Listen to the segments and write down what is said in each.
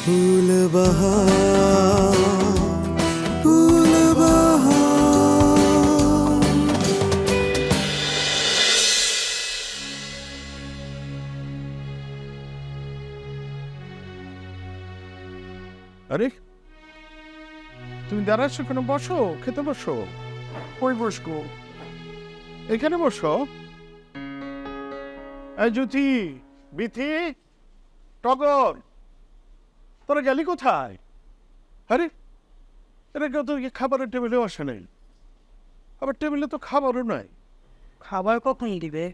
ফুল বাহার আরে, তুমি দাঁড়াচ্ছ কেন বসো, খেতে বসো। কই বসবো? এখানে বসো। এই জ্যোতি, বিথি, টগর। তোরা গেলি কোথায়? আরে এরা কেউ তো খাবারের টেবিলেও আসে নাই। আবার টেবিলে তো খাবারও নাই। খাবার কখন দিবে?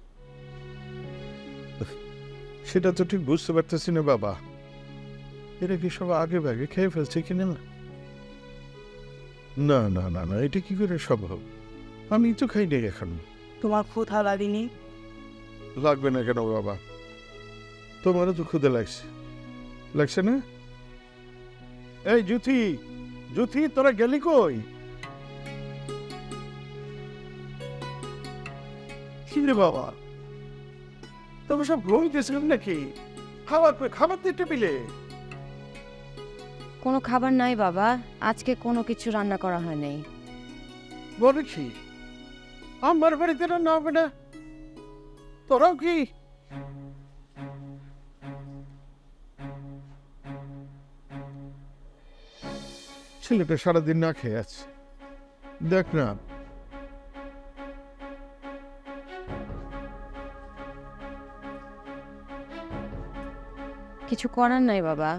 সেটা তো ঠিক বুঝতে পারতেছি না বাবা। এরা কি সব আগে ভাগে খেয়ে ফেলছে কিনা? না না না না না এটা কি করে সম্ভব? আমি তো খাই নাই এখন। তোমার ক্ষুধা লাগেনি? লাগবে না কেন বাবা? তোমারও তো ক্ষুদে লাগছে। লাগছে না? এই জুথি জুথি তোরা গেলি কই? কি রে বাবা? তবে সব ঘুমিতেছিলেন নাকি? খাবার কই? খাবার দিতে পেলে কোনো খাবার নাই বাবা আজকে কোনো কিছু রান্না করা হয় নাই। বলে কি? আমার বাড়িতে রান্না হবে না? তোরাও কি? ছেলেটা সারাদিন না খেয়ে আছে। দেখ না। কিছু করার নাই বাবা।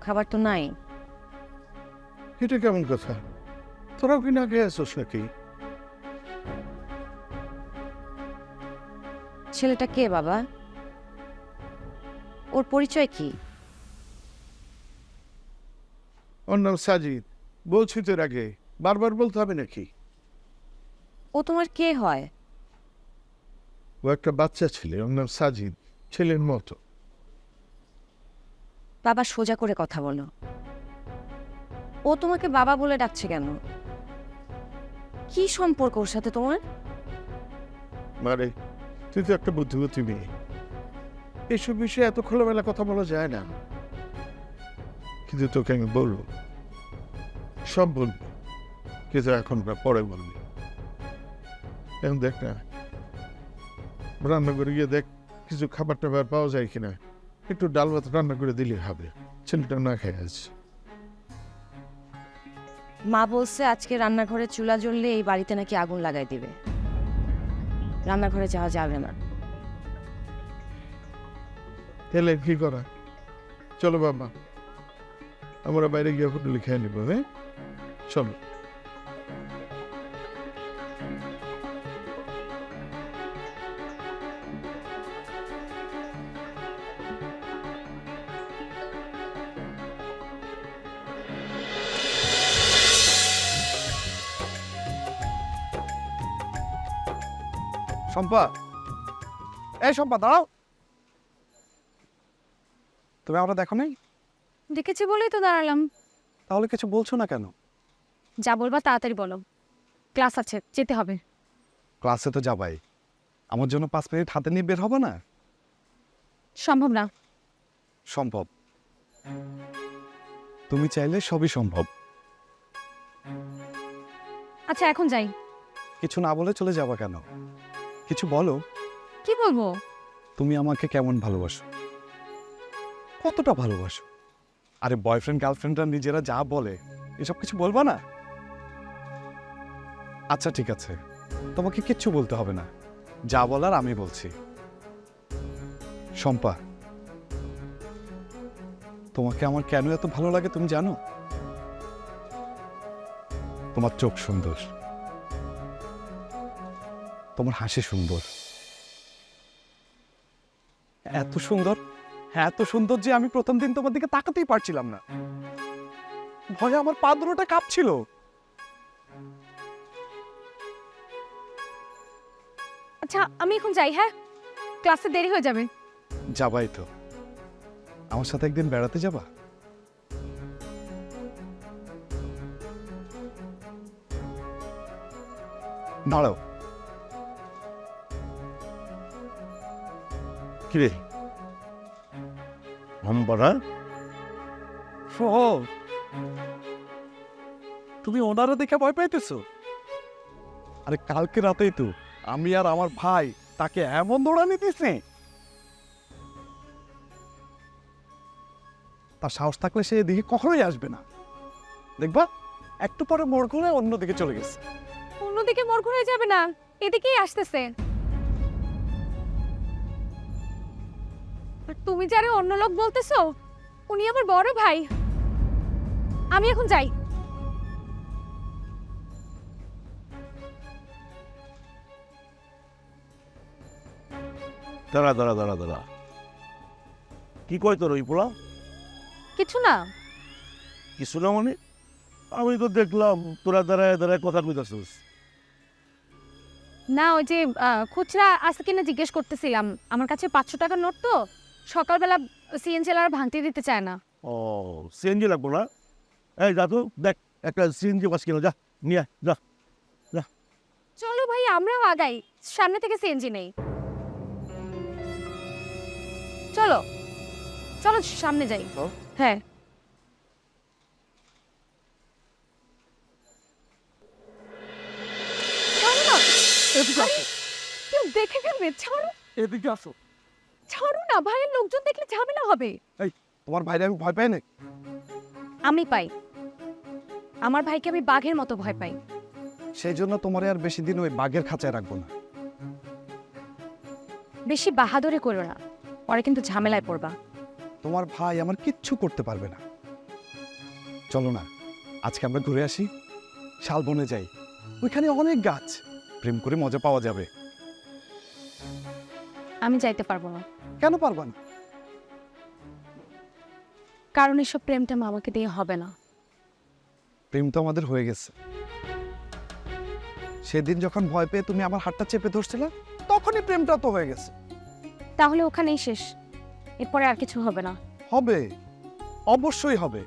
খাবার তো নাই। এটা কেমন কথা? তোরাও কি না খেয়ে আসোস নাকি? ছেলেটা কে বাবা? ওর পরিচয় কি? ওর নাম সাজিদ বলছি তোর আগে বারবার বলতে হবে নাকি? ও তোমার কে হয়? ও একটা বাচ্চা ছেলে ওর নাম সাজিদ ছেলের মতো। বাবা সোজা করে কথা বলো। ও তোমাকে বাবা বলে ডাকছে কেন? কি সম্পর্ক ওর সাথে তোমার? মানে তুই তো একটা বুদ্ধিমতী মেয়ে। এসব বিষয়ে এত খোলামেলা কথা বলা যায় না। কিন্তু তোকে আমি বলব সব বলবি। কিন্তু এখন পরে বলবি। এখন দেখ না। রান্না করে গিয়ে দেখ কিছু খাবার টাবার পাওয়া যায় কিনা। একটু ডাল ভাত রান্না করে দিলে হবে। ছেলেটা না খেয়ে আছে। মা বলছে আজকে রান্নাঘরে চুলা জ্বললে এই বাড়িতে নাকি আগুন লাগাই দিবে। রান্নাঘরে যাওয়া যাবে না। তাহলে কি করা? চলো বাবা। আমরা বাইরে গিয়ে হোটেলে খেয়ে নিবো হ্যাঁ? চলো। শম্পা। এই শম্পা দাঁড়াও। তুমি আমরা দেখো নাই? দেখেছি বলেই তো দাঁড়ালাম। তাহলে কিছু বলছো না কেন? যা বলবা তাড়াতাড়ি বলো। ক্লাস আছে যেতে হবে। ক্লাসে তো যাবাই। আমার জন্য পাঁচ মিনিট হাতে নিয়ে বের হবে না? সম্ভব না। সম্ভব। তুমি চাইলে সবই সম্ভব। আচ্ছা এখন যাই। কিছু না বলে চলে যাবা কেন? কিছু বলো। কি বলব? তুমি আমাকে কেমন ভালোবাসো? কতটা ভালোবাসো? আরে বয়ফ্রেন্ড গার্লফ্রেন্ডরা নিজেরা যা বলে, এসব কিছু বলবা না? আচ্ছা ঠিক আছে। তোমাকে কিচ্ছু বলতে হবে না। যা বলার আমি বলছি। শম্পা, তোমাকে আমার কেন এত ভালো লাগে তুমি জানো? তোমার চোখ সুন্দর। তোমার হাসি সুন্দর। এত সুন্দর? হ্যাঁ এত সুন্দর যে আমি প্রথম দিন তোমার দিকে তাকাতেই পারছিলাম না। ভয়ে আমার পা দুটোটা কাঁপছিল। আচ্ছা আমি এখন যাই হ্যাঁ? ক্লাসে দেরি হয়ে যাবে। যাবাই তো। আমার সাথে একদিন বেড়াতে যাবা? দাঁড়াও। কিরে? হাম্বারা? ও তুমি ওনারা দেখে ভয় পাইতেছো? আরে কালকে রাতেই তো আমি আর আমার ভাই তাকে এমন দৌড়ানি দিছে তার সাহস থাকলে সে এদিকে কখনোই আসবে না। দেখবা একটু পরে মোড় ঘুরে অন্যদিকে চলে গেছে। অন্যদিকে মোড় ঘুরে যাবে না এদিকেই আসতেছে। তুমি যারে অন্য লোক বলতেছো উনি আমার বড় ভাই। আমি এখন যাই। দাঁড়া দাঁড়া দাঁড়া দাঁড়া। কি কয় তোর ওই পোলা? কিছু না। কিছু না মানে? আমি তো দেখলাম তোরা দাঁড়ায় দাঁড়ায় কথা কইতাছিস। না ওই যে আহ, খুচরা আজকে না জিজ্ঞেস করতেছিলাম। আমার কাছে পাঁচশো টাকার নোট তো। সকালবেলা সিএনজি আর ভাঙতে দিতে চায় না। ও সিএনজি লাগবো না? এই যা তো দেখ একটা সিএনজি বাস কিনা যা নিয়ে আয়, যা চলো ভাই আমরাও আগাই সামনে থেকে সিএনজি নেই। চলো চলো সামনে যাই। হ্যাঁ। দেখে ফেলবে ছাড়ো এদিকে আসো। ছাড়ো না ভাইয়ের লোকজন দেখলে ঝামেলা হবে। তোমার ভাইরে আমি ভয় পাই না আমি পাই। আমার ভাইকে আমি বাঘের মতো ভয় পাই। সেই জন্য তোমারে আর বেশি দিন ওই বাঘের খাঁচায় রাখব না। বেশি বাহাদুরি করো না পরে কিন্তু ঝামেলায় পড়বা। তোমার ভাই আমার কিচ্ছু করতে পারবে না। চলো না আজকে আমরা ঘুরে আসি শালবনে যাই। ওইখানে অনেক গাছ প্রেম করে মজা পাওয়া যাবে। আমি যাইতে পারব না। কেন পারবা না? কারণ এসব প্রেমটা আমাকে দিয়ে হবে না। প্রেম তো আমাদের হয়ে গেছে। সেদিন যখন ভয় পেয়ে তুমি আমার হাতটা চেপে ধরছিলে তখনই প্রেমটা তো হয়ে গেছে। তাহলে ওখানেই শেষ। এরপরে আর কিছু হবে না। হবে। অবশ্যই হবে।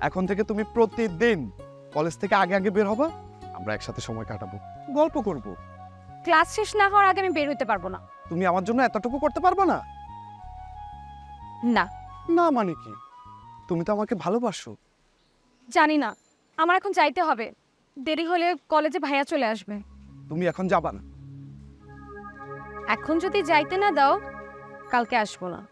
এখন থেকে তুমি প্রতিদিন কলেজ থেকে আগে আগে বের হবা আমরা একসাথে সময় কাটাবো গল্প করব। ক্লাস শেষ না হওয়ার আগে আমি বের হতে পারব না। তুমি আমার জন্য এতটুকু করতে পারবে না? না। না মানে কি? তুমি তো আমাকে ভালোবাসো। জানি না। আমার এখন যাইতে হবে। দেরি হলে কলেজে ভাইয়া চলে আসবে। তুমি এখন যাবা না। এখন যদি যাইতে না দাও কালকে আসব না।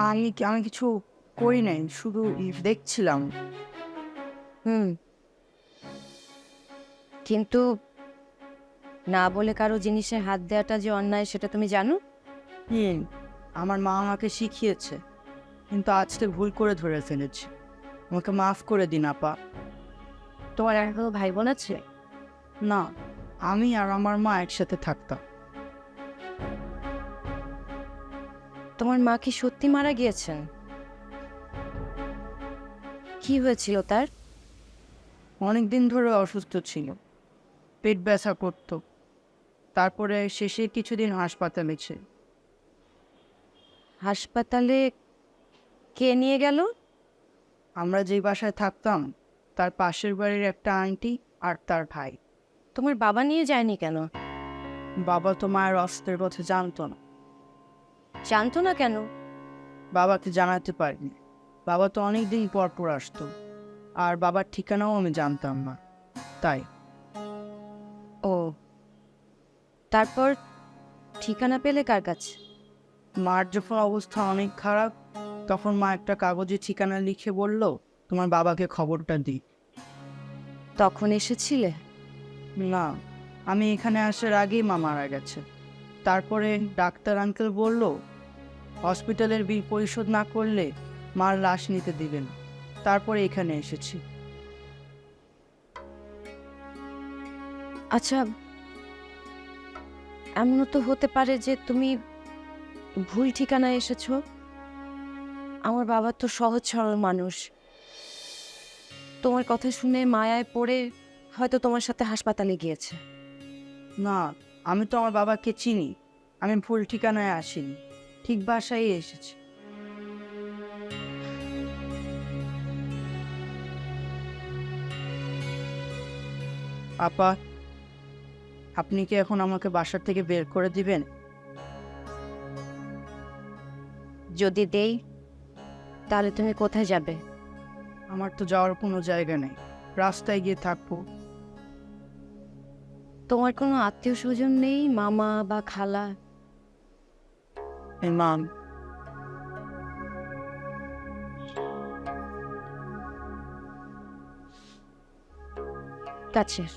আমি আমি কিছু করি নাই শুধু দেখছিলাম। হুম। কিন্তু না বলে কারও জিনিসে হাত দেওয়াটা যে অন্যায় সেটা তুমি জানো? হুম আমার মা আমাকে শিখিয়েছে কিন্তু আজকে ভুল করে ধরে ফেলেছি। আমাকে মাফ করে দিন আপা। তোমার আর কোনো ভাই বোন আছে? না আমি আর আমার মা একসাথে থাকতাম। তোমার মা কি সত্যি মারা গিয়েছেন? কি হয়েছিল তার? অনেক দিন ধরে অসুস্থ ছিল। পেট ব্যথা করতো। তারপরে শেষে কিছুদিন হাসপাতালে ছিল। হাসপাতালে কে নিয়ে গেল? আমরা যেই বাসায় থাকতাম তার পাশের বাড়ির একটা আন্টি আর তার ভাই। তোমার বাবা নিয়ে যায়নি কেন? বাবা তো মায়ের অস্ত্রের পথে জানতো না। জানতো না কেন? বাবাকে জানাতে পারিনি। বাবা তো অনেক দিন পর পর আসতো। আর বাবার ঠিকানাও আমি জানতাম না। তাই। ও। তারপর ঠিকানা পেলে কার কাছে? মার যখন অবস্থা অনেক খারাপ তখন মা একটা কাগজে ঠিকানা লিখে বলল তোমার বাবাকে খবরটা দিই তখন এসেছিলে? না। আমি এখানে আসার আগেই মা মারা গেছে। তারপরে ডাক্তার আঙ্কেল বলল হসপিটালের বিল পরিশোধ না করলে মার লাশ নিতে দিবেন। তারপরে এখানে এসেছি। আচ্ছা এমনও তো হতে পারে যে তুমি ভুল ঠিকানায় এসেছ। আমার বাবা তো সহজ সরল মানুষ। তোমার কথা শুনে মায়ায় পড়ে হয়তো তোমার সাথে হাসপাতালে গিয়েছে। না আমি তো আমার বাবাকে চিনি। আমি ভুল ঠিকানায় আসিনি। ঠিক বাসায় এসেছি। আপা আপনি কি এখন আমাকে বাসার থেকে বের করে দিবেন? যদি দেই তাহলে তুমি কোথায় যাবে? আমার তো যাওয়ার কোনো জায়গা নেই। রাস্তায় গিয়ে থাকব। তোমার কোনো আত্মীয় স্বজন নেই? মামা বা খালা? মাম কাছের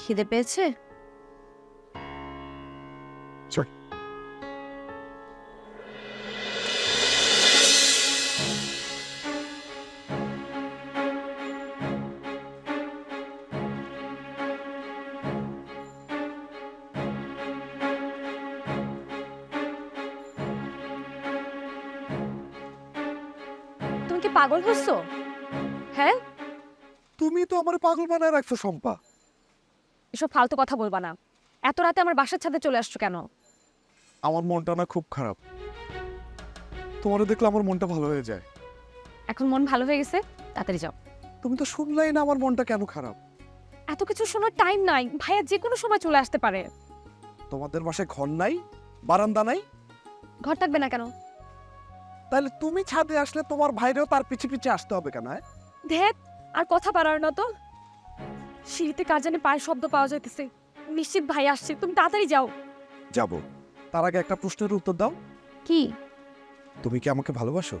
খিদে পেয়েছে? পাগল হচ্ছ হ্যাঁ? তুমি তো আমার পাগল বানায় রাখছো শম্পা। এসব ফালতু কথা বলবা না। এত রাতে আমার বাসার ছাদে চলে আসছো কেন? আমার মনটা না খুব খারাপ। তোমারে দেখলে আমার মনটা ভালো হয়ে যায়। এখন মন ভালো হয়ে গেছে? তাড়াতাড়ি যাও। তুমি তো শুনলাই না আমার মনটা কেন খারাপ। এত কিছু শোনার টাইম নাই। ভাইয়া যে কোনো সময় চলে আসতে পারে। তোমাদের বাসায় ঘর নাই? বারান্দা নাই? ঘর থাকবে না কেন? তাহলে তুমি ছাদে আসলে তোমার ভাইরেও তার পিছে পিছে আসতে হবে কেন হ্যাঁ? ধেত আর কথা পারার না তো সিঁড়িতে কার জানে পায়ের শব্দ পাওয়া যাইতেছে। নিশ্চিত ভাই আসছে তুমি তাড়াতাড়ি যাও। যাব। তার আগে একটা প্রশ্নের উত্তর দাও। কি? তুমি কি আমাকে ভালোবাসো?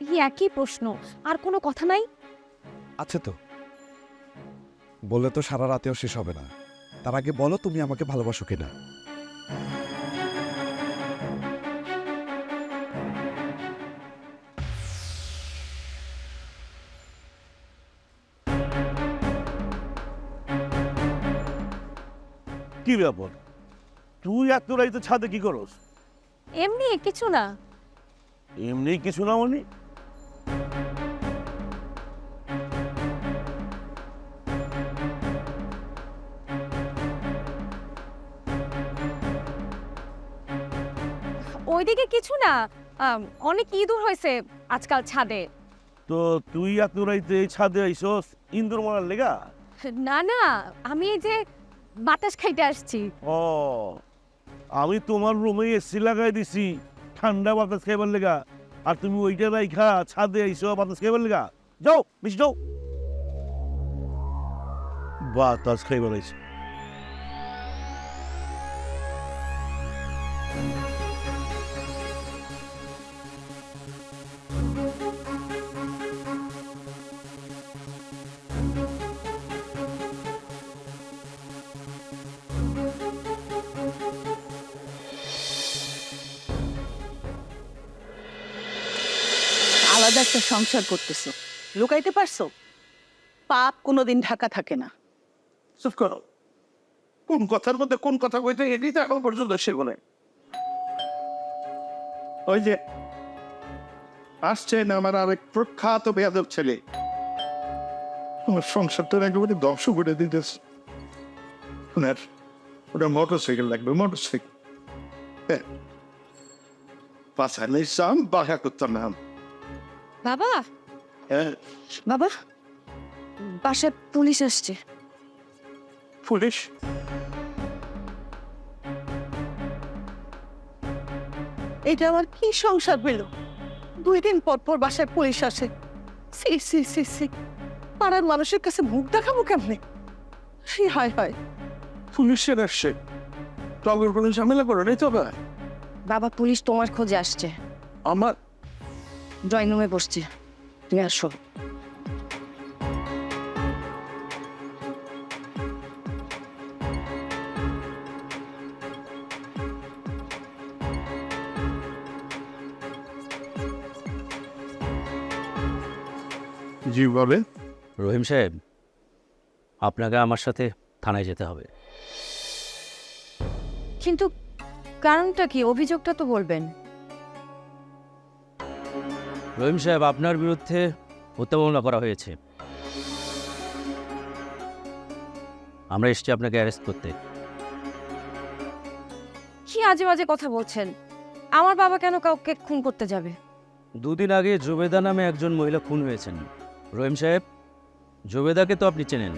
এই একই প্রশ্ন আর কোনো কথা নাই? আছে তো। বললে তো সারা রাতেও শেষ হবে না। তার আগে বলো তুমি আমাকে ভালোবাসো কিনা। ব্যাপার। তুই এত রাইতে ছাদে কি করস? এমনি কিছু না। এমনি কিছু না মানে? ওইদিকে কিছু না। আম, অনেক ইঁদুর হয়েছে আজকাল ছাদে। তো তুই এত রাইতে এই ছাদে আইসস ইন্দুর মারার লেগা? না না আমি এই যে বাতাস খাইতে আসছি। ও, আমি তোমার রুমে এসি লাগাই দিছি। ঠান্ডা বাতাস খাইবার লেগা। আর তুমি ওইটা রাইখা, ছাদে আইসো বাতাস খাইবার লেগা। যাও মিশ যাও। বাতাস খাইবার আইসো। আলাদা একটা সংসার করতেছো। লুকাইতে পারছ? পাপ কোনোদিন ঢাকা থাকে না। চুপ করো। কোন কথার মধ্যে কোন কথা কইতে এটি তো এখন পর্যন্ত সে বলে। ওই যে আসছেন আমার আরেক প্রখ্যাত বেয়াদব ছেলে। আমার সংসারটা একেবারে ধ্বংস করে দিতেছে। ওটা মোটর সাইকেল লাগবে মোটর সাইকেল হ্যাঁ। পাশালে সাম বাঘা করতাম না বাবা? হ্যাঁ? বাবা বাসায় পুলিশ আসছে। পুলিশ? এটা আমার কি সংসার পেল দুই দিন পর পর বাসায় পুলিশ আসে। সি সি সি সি পাড়ার মানুষের কাছে মুখ দেখাবো কেমনে? সি হয় হয়। পুলিশের আসছে। টগর কোনো ঝামেলা করো নাই তো বাবা পুলিশ তোমার খোঁজে আসছে। আমার ড্রয়িং রুমে বসছে। তুমি আসো। জি বলে রহিম সাহেব আপনাকে আমার সাথে থানায় যেতে হবে। কিন্তু কারণটা কি? অভিযোগটা তো বলবেন। রহিম সাহেব আপনার বিরুদ্ধে হত্যা মামলা করা হয়েছে আমরা এসছি আপনাকে অ্যারেস্ট করতে কি আজে বাজে কথা বলছেন আমার বাবা কেন কাউকে খুন করতে যাবে দুদিন আগে জুবেদা নামে একজন মহিলা খুন হয়েছেন রহিম সাহেব জুবেদাকে তো আপনি চেনেন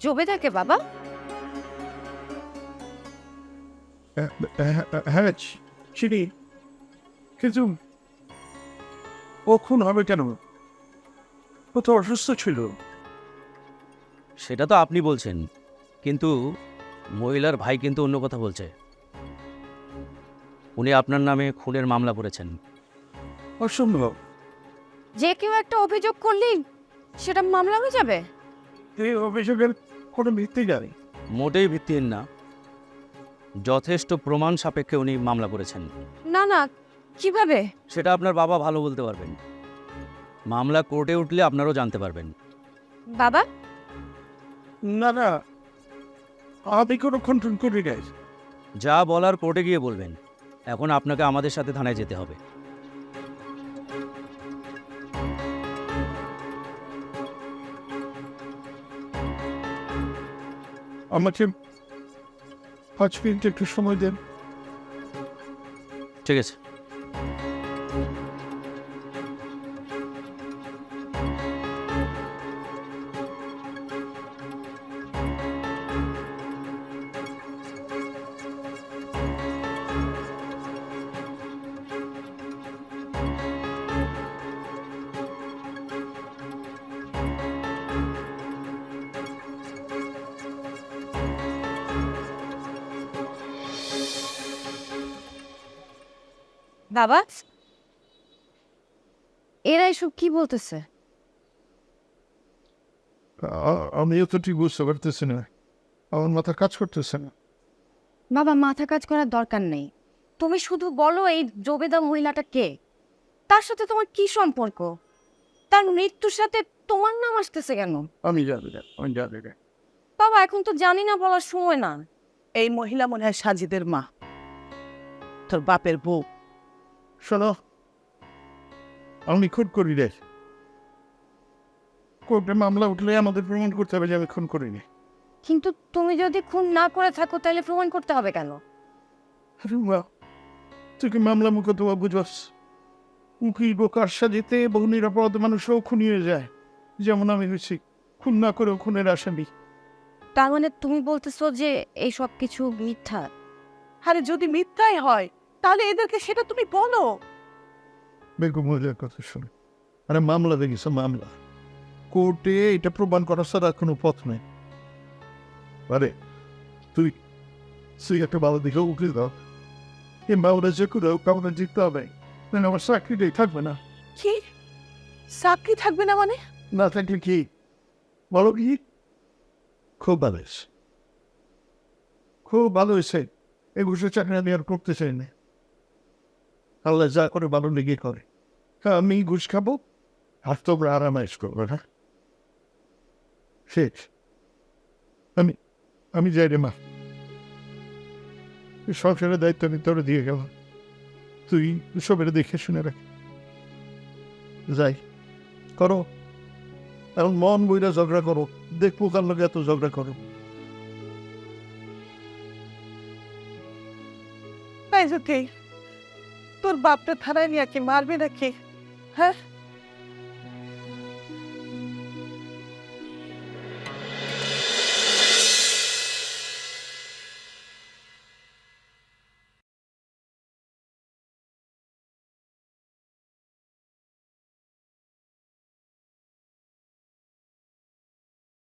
জবেদাকে বাবা হ্যাঁ চিনি কিন্তু ও খুন হবে কেন? ও তো অসুস্থ ছিল। সেটা তো আপনি বলছেন কিন্তু মহিলার ভাই কিন্তু অন্য কথা বলছে। উনি আপনার নামে খুনের মামলা করেছেন। অসম্ভব। যে কেউ একটা অভিযোগ করলেই সেটা মামলা হয়ে যাবে? এই অভিযোগের কোনো ভিত্তি নেই। মোটেই ভিত্তিহীন না। যথেষ্ট প্রমাণ সাপেক্ষে উনি মামলা করেছেন। না না কীভাবে? সেটা আপনার বাবা ভালো বলতে পারবেন। মামলা কোর্টে উঠলে আপনারাও জানতে পারবেন। বাবা? না না। আমি কোনো খুন করি নাই। যা বলার কোর্টে গিয়ে বলবেন। এখন আপনাকে আমাদের সাথে থানায় যেতে হবে। আমাকে পাঁচ মিনিট একটু সময় দেন। ঠিক আছে। বাবা? এরা এসব কি বলতেছে? আ- আমিও তো ঠিক বুঝতে পারতেছি না। আমার মাথা কাজ করতেছে না। বাবা মাথা কাজ করার দরকার নেই। তুমি শুধু বলো এই জবেদা মহিলাটা কে? তার সাথে তোমার কি সম্পর্ক? তার মৃত্যুর সাথে তোমার নাম আসতেছে কেন? আমি জানি না আমি জানি না। বাবা এখন তো জানি না বলার সময় না। এই মহিলা মনে হয় সাজিদের মা। তোর বাপের বউ। শোনো আমি খুন করি রে। কোর্টে মামলা উঠলে আমাদের প্রমাণ করতে হবে যে আমি খুন করিনি। কিন্তু তুমি যদি খুন না করে থাকো তাহলে প্রমাণ করতে হবে কেন? আরে তুই কি মামলা মুখে তোমার বুঝবাস উকিল বোকার সাজিতে বহু নিরাপদ মানুষও খুনি হয়ে যায়। যেমন আমি হয়েছি খুন না করেও খুনের আসামি। তার মানে তুমি বলতেছো যে এই সব কিছু মিথ্যা? আরে যদি মিথ্যাই হয় এদেরকে সেটা তুমি বলো। বেগম মহিলার কথা শুনে। আরে মামলা দেখিস মামলা। কোর্টে এটা প্রমাণ করা ছাড়া কোনো পথ নেই। আরে তুই তুই একটা ভালো দিকে উকিল দাও। এই মামলা যে করে আমাদের জিততে হবে। না আমার চাকরিটাই থাকবে না। কি? চাকরি থাকবে না মানে? না থাকলে কি? বলো কি? খুব ভালো হয়েছে। খুব ভালো হয়েছে। এই ঘুষের চাকরি আমি আর করতে চাই না। আল্লাহ যা করে ভালো লেগে করে। হ্যাঁ আমি ঘুষ খাব? আর তোমরা আরামাইশ করব না? শেষ। আমি আমি যাই রে মা। সংসারের দায়িত্ব আমি তোরা দিয়ে গেলাম। তুই সবের দেখে শুনে রাখ। যাই, করো। এখন মন বইরা ঝগড়া করো। দেখব কার লোক এত ঝগড়া করো। তাই যদি তোর বাপটা থানায় নিয়ে কি মারবে নাকি হ্যাঁ